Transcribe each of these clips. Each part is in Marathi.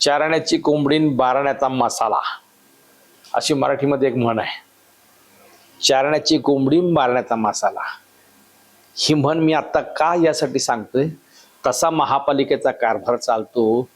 चारण्याची कोंबडीन बारण्याचा मसाला. अशी मराठीमध्ये एक म्हण आहे. चारण्याची कोंबडीन मारण्याचा मसाला. ही म्हण मी आता का यासाठी सांगतोय? तसा महापालिकेचा कारभार चालतो.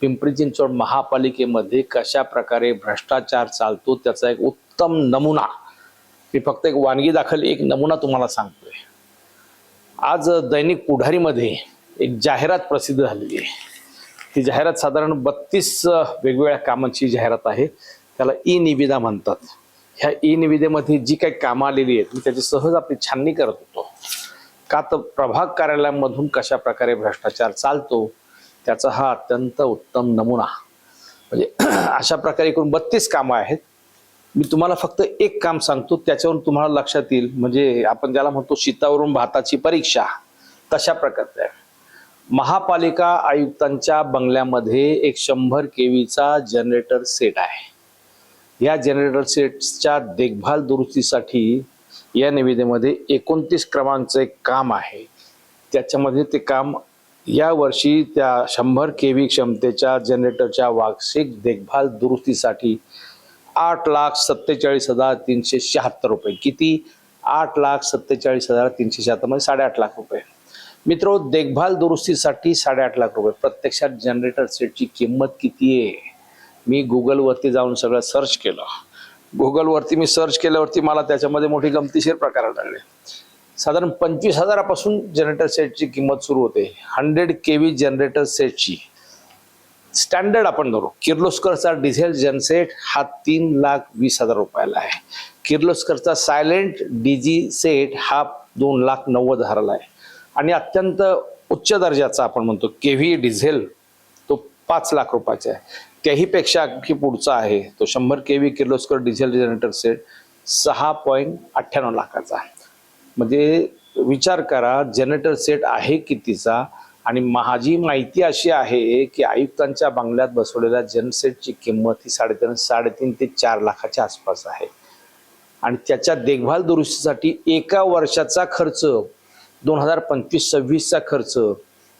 पिंपरी चिंचवड महापालिकेमध्ये कशा प्रकारे भ्रष्टाचार चालतो त्याचा एक उत्तम नमुना. मी फक्त एक वानगी दाखल एक नमुना तुम्हाला सांगतोय. आज दैनिक पुढारीमध्ये एक जाहिरात प्रसिद्ध झालेली आहे. ती जाहिरात साधारण बत्तीस वेगवेगळ्या कामांची जाहिरात आहे. त्याला ई निविदा म्हणतात. ह्या ई निविदेमध्ये जी काही कामं आलेली आहेत मी त्याची सहज आपली छाननी करत होतो. का तर प्रभाग कार्यालयामधून कशा प्रकारे भ्रष्टाचार चालतो त्याचा हा अत्यंत उत्तम नमुना. म्हणजे अशा प्रकारे एकूण बत्तीस कामं आहेत. मी तुम्हाला फक्त एक काम सांगतो त्याच्यावरून तुम्हाला लक्षात येईल. म्हणजे आपण ज्याला म्हणतो शीतावरून भाताची परीक्षा. तशा प्रकारचं आहे. महापालिका आयुक्तांच्या बंगल्यामध्ये एक शंभर केवीचा जनरेटर सेट आहे. या जनरेटर सेटच्या देखभाल दुरुस्तीसाठी या निविदेमध्ये एकोणतीस क्रमांकचं एक काम आहे. त्याच्यामध्ये ते काम या वर्षी त्या शंभर केवी क्षमतेच्या जनरेटरच्या वार्षिक देखभाल दुरुस्तीसाठी आठ लाख सत्तेचाळीस हजार तीनशे शहात्तर रुपये. किती? आठ लाख सत्तेचाळीस हजार तीनशे शहात्तर म्हणजे साडेआठ लाख रुपये. मित्र देखभाल दुरुस्तीसाठी साडेआठ लाख रुपये. प्रत्यक्षात जनरेटर सेटची किंमत किती आहे? मी गुगलवरती जाऊन सगळं सर्च केलं. गुगलवरती मी सर्च केल्यावरती मला त्याच्यामध्ये मोठी गमतीशीर प्रकार आढळले साधारण पंचवीस हजारापासून जनरेटर सेटची किंमत सुरू होते. हंड्रेड के व्ही जनरेटर सेटची स्टँडर्ड आपण धरू. किर्लोस्करचा डिझेल जनसेट हा तीन लाख वीस हजार रुपयाला आहे. किर्लोस्करचा सायलेंट डीजी सेट हा दोन लाख नव्वद हजाराला आहे. आणि अत्यंत उच्च दर्जाचा आपण म्हणतो के व्ही डिझेल तो पाच लाख रुपयाचा आहे. त्याहीपेक्षा की पुढचा आहे तो शंभर K V Kirloskar diesel generator set सहा पॉईंट अठ्ठ्याण्णव लाखाचा म्हणजे विचार करा जनरेटर सेट आहे कितीचा? आणि माझी माहिती अशी आहे की आयुक्तांच्या बंगल्यात बसवलेल्या जनसेटची किंमत ही साडेतीन साडेतीन ते चार लाखाच्या आसपास आहे. आणि त्याच्या देखभाल दुरुस्तीसाठी एका वर्षाचा खर्च दोन हजार पंचवीस सव्वीसचा खर्च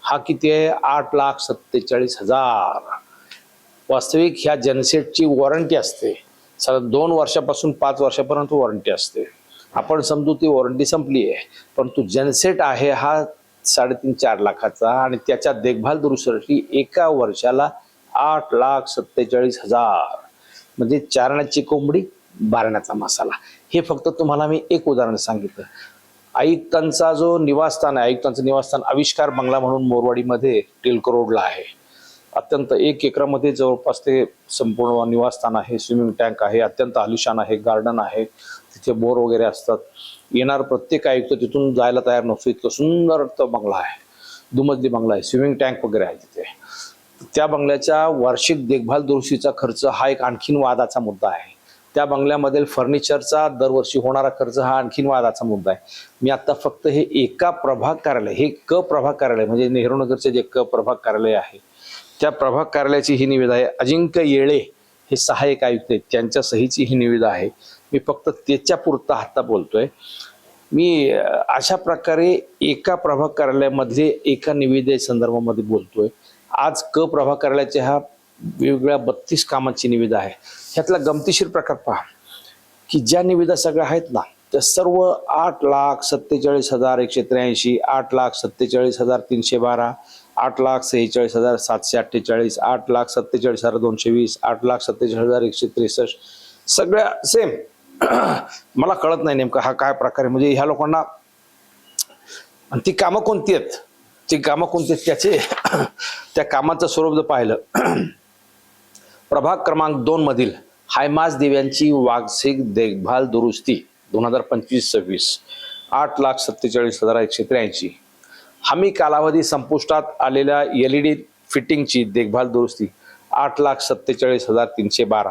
हा किती आहे? आठ लाख सत्तेचाळीस हजार. वास्तविक ह्या जनसेटची वॉरंटी असते. साधारण दोन वर्षापासून पाच वर्षापर्यंत वॉरंटी असते. आपण समजू ती वॉरंटी संपली आहे. परंतु जनसेट आहे हा साडेतीन चार लाखाचा आणि त्याच्या देखभाल दुरुस्तीसाठी एका वर्षाला आठ लाख सत्तेचाळीस हजार. म्हणजे चारण्याची कोंबडी बारण्याचा मसाला. हे फक्त तुम्हाला मी एक उदाहरण सांगितलं. आयुक्तांचा जो निवासस्थान आहे आयुक्तांचं निवासस्थान आविष्कार बंगला म्हणून मोरवाडीमध्ये टिल्क रोडला आहे. अत्यंत एक एकरामध्ये जवळपास ते संपूर्ण निवासस्थान आहे स्विमिंग टँक आहे अत्यंत आलिशान आहे गार्डन आहे तिथे बोर वगैरे असतात. येणार प्रत्येक आयुक्त तिथून जायला तयार नसतो इतकं सुंदर तो बंगला आहे. दुमजली बंगला आहे स्विमिंग टँक वगैरे आहे तिथे. त्या बंगल्याच्या वार्षिक देखभाल दुरुस्तीचा खर्च हा एक आणखीन वादाचा मुद्दा आहे. त्या बंगल्यामधील फर्निचरचा दरवर्षी होणारा खर्च हा आणखीन वादाचा मुद्दा आहे. मी आता फक्त हे एका प्रभाग कार्यालय हे क प्रभाग कार्यालय म्हणजे नेहरू नगरचे जे क प्रभाग कार्यालय आहे त्या प्रभाग कार्यालयाची ही निविदा आहे. अजिंक्य येळे हे सहाय्यक आयुक्त आहेत. त्यांच्या सहीची ही निविदा आहे. मी फक्त त्याच्या पुरता आता बोलतोय. मी अशा प्रकारे एका प्रभाग कार्यालयामधले एका निविदे संदर्भामध्ये बोलतोय. आज क प्रभाग कार्यालयाचे हा वेगवेगळ्या बत्तीस कामांची निविदा आहे. ह्यातला गमतीशीर प्रकार पहा. की ज्या निविदा सगळ्या आहेत ना त्या सर्व आठ लाख सत्तेचाळीस हजार एकशे त्र्याऐंशी आठ लाख सत्तेचाळीस हजार तीनशे बारा आठ लाख सेहेचाळीस हजार सातशे अठ्ठेचाळीस आठ लाख सत्तेचाळीस हजार दोनशे वीस आठ लाख सत्तेचाळीस हजार एकशे त्रेसष्ट सगळ्या सेम मला कळत नाही नेमका हा काय प्रकार आहे. म्हणजे ह्या लोकांना आणि ती कामं कोणती आहेत? ती कामं कोणती आहेत? त्याचे त्या कामाचं स्वरूप जर पाहिलं प्रभाग क्रमांक दोन मधील हायमास दिव्यांची वार्षिक देखभाल दुरुस्ती दोन हजार पंचवीस सव्वीस आठ लाख सत्तेचाळीस हजार एकशे त्र्याऐंशी. हमी कालावधी संपुष्टात आलेल्या एल ई डी फिटिंगची देखभाल दुरुस्ती आठ लाख सत्तेचाळीस हजार तीनशे बारा.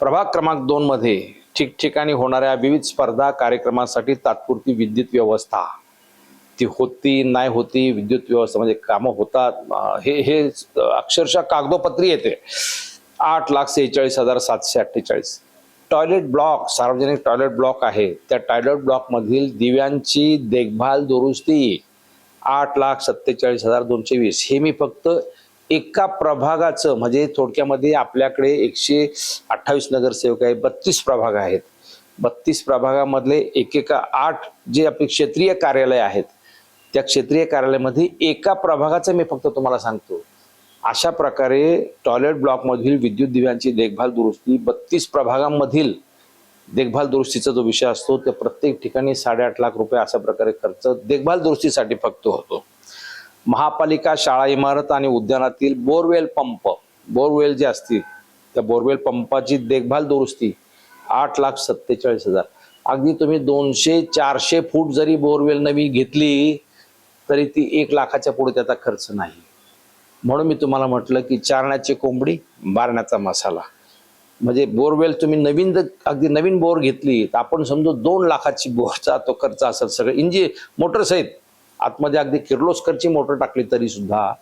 प्रभाग क्रमांक दोन मध्ये ठिकठिकाणी होणाऱ्या विविध स्पर्धा कार्यक्रमासाठी तात्पुरती विद्युत व्यवस्था. ती होती नाही होती विद्युत व्यवस्था म्हणजे कामं होतात हे हे अक्षरशः कागदोपत्री येते. आठ लाख सेहेचाळीस हजार सातशे अठ्ठेचाळीस. टॉयलेट ब्लॉक सार्वजनिक टॉयलेट ब्लॉक आहे. त्या टॉयलेट ब्लॉकमधील दिव्यांची देखभाल दुरुस्ती आठ लाख सत्तेचाळीस हजार दोनशे वीस. हे मी फक्त एका प्रभागाचं म्हणजे थोडक्यामध्ये आपल्याकडे एकशे अठ्ठावीस नगरसेवक आहे बत्तीस प्रभाग आहेत. बत्तीस प्रभागामधले एकेका आठ जे आपले क्षेत्रीय कार्यालय आहेत त्या क्षेत्रीय कार्यालयामध्ये एका प्रभागाचं मी फक्त तुम्हाला सांगतो. अशा प्रकारे टॉयलेट ब्लॉकमधील विद्युत दिव्यांची देखभाल दुरुस्ती बत्तीस प्रभागांमधील देखभाल दुरुस्तीचा जो विषय असतो त्या प्रत्येक ठिकाणी साडेआठ लाख रुपये अशा प्रकारे खर्च देखभाल दुरुस्तीसाठी फक्त होतो. महापालिका शाळा इमारत आणि उद्यानातील बोरवेल पंप बोरवेल जे असतील त्या बोरवेल पंपाची देखभाल दुरुस्ती आठ लाख सत्तेचाळीस हजार. अगदी तुम्ही दोनशे चारशे फूट जरी बोरवेल नवी घेतली तरी ती एक लाखाच्या पुढे त्याचा खर्च नाही. म्हणून मी तुम्हाला म्हटलं की चारण्याची कोंबडी बारण्याचा मसाला. म्हणजे बोरवेल तुम्ही नवीन अगदी नवीन बोर घेतली तर आपण समजू दोन लाखाची बोरचा तो खर्च असेल सगळं. इंजिन मोटरसहित आतमध्ये अगदी किर्लोस्करची मोटर टाकली तरी सुद्धा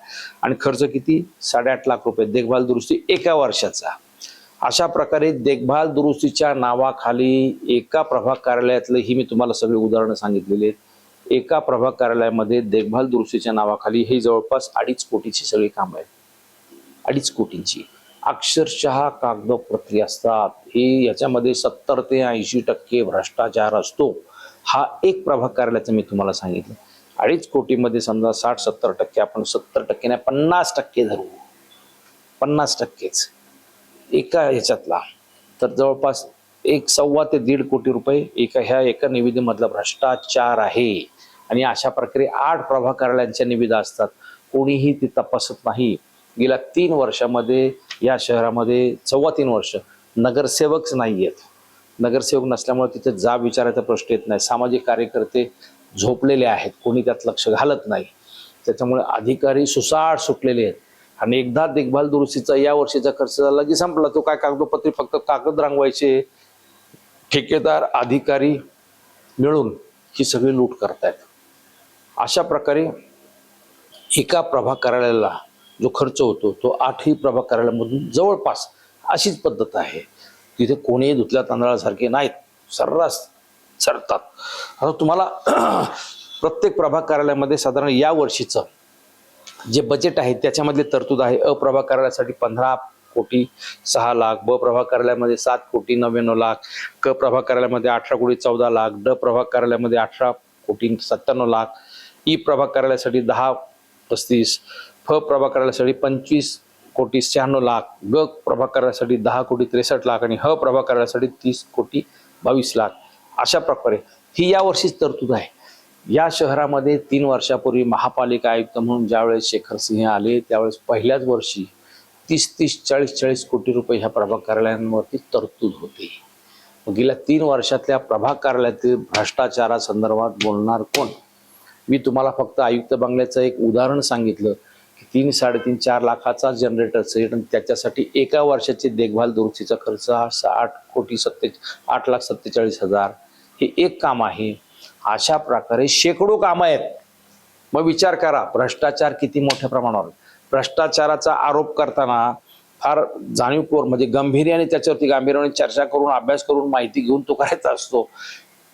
आणि खर्च किती? साडेआठ लाख रुपये. देखभाल दुरुस्ती एका वर्षाचा. अशा प्रकारे देखभाल दुरुस्तीच्या नावाखाली एका प्रभाग कार्यालयातलं ही मी तुम्हाला सगळी उदाहरणं सांगितलेली आहेत. एका प्रभाग कार्यालयामध्ये देखभाल दुरुस्तीच्या नावाखाली हे जवळपास अडीच कोटीची सगळी कामं आहेत. अडीच कोटींची. अक्षरशः कागदपत्री असतात. हे याच्यामध्ये सत्तर ते ऐंशी टक्के भ्रष्टाचार असतो. हा एक प्रभाग कार्यालयाचं मी तुम्हाला सांगितलं. अडीच कोटीमध्ये समजा साठ सत्तर टक्के आपण सत्तर टक्के नाही पन्नास टक्के धरू. पन्नास टक्केच. एका ह्याच्यातला. तर जवळपास एक सव्वा ते दीड कोटी रुपये एका ह्या एका निविदेमधला भ्रष्टाचार आहे. आणि अशा प्रकारे आठ प्रभाग कार्यालयांच्या निविदा असतात. कोणीही ती तपासत नाही. गेल्या तीन वर्षामध्ये या शहरामध्ये सव्वा तीन वर्ष नगरसेवकच नाही आहेत नगरसेवक नसल्यामुळे तिथे जाब विचारायचा प्रश्न येत नाही. सामाजिक कार्यकर्ते झोपलेले आहेत. कोणी त्यात लक्ष घालत नाही. त्याच्यामुळे अधिकारी सुसाट सुटलेले आहेत. आणि एकदा देखभाल दुरुस्तीचा या वर्षीचा खर्च झाला की संपला. तो काय कागदोपत्री फक्त कागद रंगवायचे? ठेकेदार अधिकारी मिळून ही सगळी लूट करतायत. अशा प्रकारे एका प्रभाग कार्यालयाला जो खर्च होतो तो आठही प्रभाग कार्यालयामधून जवळपास अशीच पद्धत आहे. तिथे कोणीही धुतल्या तांदळासारखे नाहीत. सर्रास सरतात आता तुम्हाला प्रत्येक प्रभाग कार्यालयामध्ये साधारण या वर्षीचं जे बजेट आहे त्याच्यामधली तरतूद आहे. अप्रभाग कार्यालयासाठी पंधरा कोटी सहा लाख ब प्रभाग कार्यालयामध्ये सात कोटी नव्याण्णव लाख क प्रभाग कार्यालयामध्ये अठरा कोटी चौदा लाख ड प्रभाग कार्यालयामध्ये अठरा कोटी सत्त्याण्णव लाख ई प्रभाग कार्यालयासाठी दहा पस्तीस फ प्रभाग कार्यालयासाठी पंचवीस कोटी शहाण्णव लाख ग प्रभाग कार्यालयासाठी दहा कोटी त्रेसष्ट लाख आणि ह प्रभाग कार्यालयासाठी तीस कोटी बावीस लाख. अशा प्रकारे ही या वर्षीच तरतूद आहे. या शहरामध्ये तीन वर्षापूर्वी महापालिका आयुक्त म्हणून ज्यावेळेस शेखर सिंह आले त्यावेळेस पहिल्याच वर्षी तीस तीस चाळीस चाळीस कोटी रुपये ह्या प्रभाग कार्यालयांवरती तरतूद होती. मग गेल्या तीन वर्षातल्या प्रभाग कार्यालयातील भ्रष्टाचारासंदर्भात बोलणार कोण? मी तुम्हाला फक्त आयुक्त बंगल्याचं एक उदाहरण सांगितलं की तीन साडेतीन चार लाखाचा जनरेटर सेट आणि त्याच्यासाठी एका वर्षाची देखभाल दुरुस्तीचा खर्च हा आठ कोटी सत्ते आठ लाख सत्तेचाळीस हजार. हे एक काम आहे. अशा प्रकारे शेकडो कामं आहेत. मग विचार करा भ्रष्टाचार किती मोठ्या प्रमाणावर? भ्रष्टाचाराचा आरोप करताना फार जाणीवपूर्वक म्हणजे गंभीर्याने त्याच्यावरती गांभीर्याने चर्चा करून अभ्यास करून माहिती घेऊन तो करायचा असतो.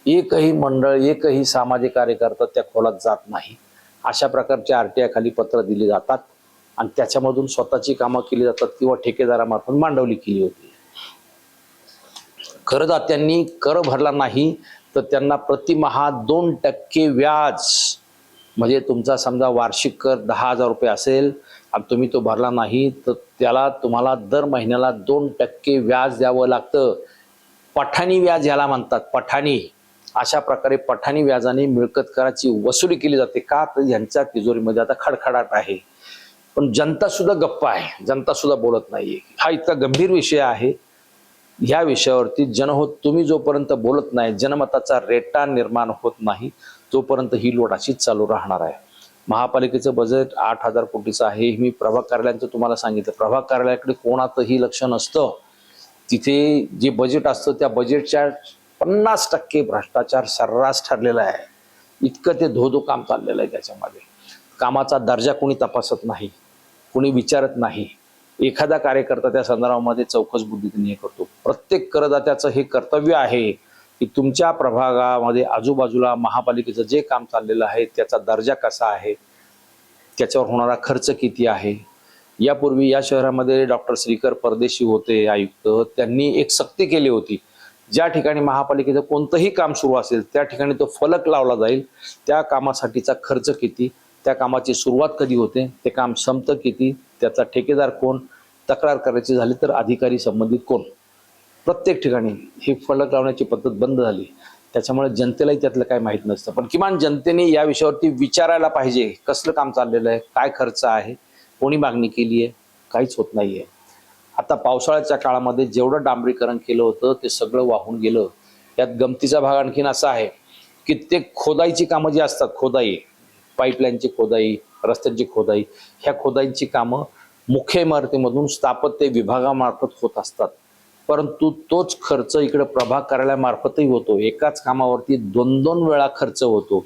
एकही मंडळ एकही सामाजिक कार्यकर्ता त्या खोलात जात नाही. अशा प्रकारचे आरटीआय खाली पत्र दिली जातात आणि त्याच्यामधून स्वतःची कामं केली जातात किंवा ठेकेदारामार्फत मांडवली केली होती. करदात्यांनी कर भरला नाही तर त्यांना प्रतिमहा दोन टक्के व्याज म्हणजे तुमचा समजा वार्षिक कर दहा हजार रुपये असेल आणि तुम्ही तो भरला नाही तर त्याला तुम्हाला दर महिन्याला दोन टक्के व्याज द्यावं लागतं. पठाणी व्याज याला म्हणतात पठाणी. अशा प्रकारे पठाणी व्याजाने मिळकत कराची वसुली केली जाते का? तर यांच्या तिजोरीमध्ये आता खडखडाट आहे. पण जनता सुद्धा गप्प आहे जनता सुद्धा बोलत नाहीये. हा इतका गंभीर विषय आहे. ह्या विषयावरती जनहोत तुम्ही जोपर्यंत बोलत नाही जनमताचा रेटा निर्माण होत नाही तोपर्यंत ही लोट अशीच चालू राहणार आहे. महापालिकेचं बजेट आठ हजार कोटीचं आहे. हे मी प्रभाग कार्यालयांचं तुम्हाला सांगितलं. प्रभाग कार्यालयाकडे कोणाचंही लक्ष नसतं. तिथे जे बजेट असतं त्या बजेटच्या पन्नास टक्के भ्रष्टाचार सर्रास ठरलेला आहे. इतकं ते धोधो काम चाललेलं आहे त्याच्यामध्ये. कामाचा दर्जा कोणी तपासत नाही. कोणी विचारत नाही. एखादा कार्यकर्ता त्या संदर्भामध्ये चौकस बुद्धीने हे करतो. प्रत्येक करदात्याचं हे कर्तव्य आहे. की तुमच्या प्रभागामध्ये आजूबाजूला महापालिकेचं जे काम चाललेलं आहे त्याचा दर्जा कसा आहे? त्याच्यावर होणारा खर्च किती आहे? यापूर्वी या शहरामध्ये डॉक्टर श्रीकर परदेशी होते आयुक्त. त्यांनी एक सक्ती केली होती. ज्या ठिकाणी महापालिकेचं कोणतंही काम सुरू असेल त्या ठिकाणी तो फलक लावला जाईल. त्या कामासाठीचा खर्च किती? त्या कामाची सुरुवात कधी होते? ते काम संपतं किती? त्याचा ठेकेदार कोण? तक्रार करायची झाली तर अधिकारी संबंधित कोण? प्रत्येक ठिकाणी ही फलक लावण्याची पद्धत बंद झाली. त्याच्यामुळे जनतेलाही त्यातलं काय माहीत नसतं. पण किमान जनतेने या विषयावरती विचारायला पाहिजे कसलं काम चाललेलं आहे काय खर्च आहे कोणी मागणी केली आहे काहीच होत नाही आहे आता पावसाळ्याच्या काळामध्ये जेवढं डांबरीकरण केलं होतं ते सगळं वाहून गेलं. यात गमतीचा भाग आणखीन असा आहे की ते खोदाईची कामं जी असतात खोदाई पाईपलाईनची खोदाई रस्त्यांची खोदाई ह्या खोदाईची कामं मुख्य इमारतीमधून स्थापत्य विभागामार्फत होत असतात. परंतु तोच खर्च इकडे प्रभाग कार्यालयामार्फतही होतो. एकाच कामावरती दोन दोन वेळा खर्च होतो.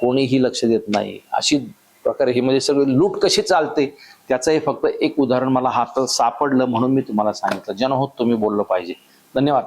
कोणीही लक्ष देत नाही. अशी प्रकारे ही म्हणजे सगळी लूट कशी चालते त्याचं हे फक्त एक उदाहरण मला हातात सापडलं म्हणून मी तुम्हाला सांगितलं. जनहोत तुम्ही बोललं पाहिजे. धन्यवाद.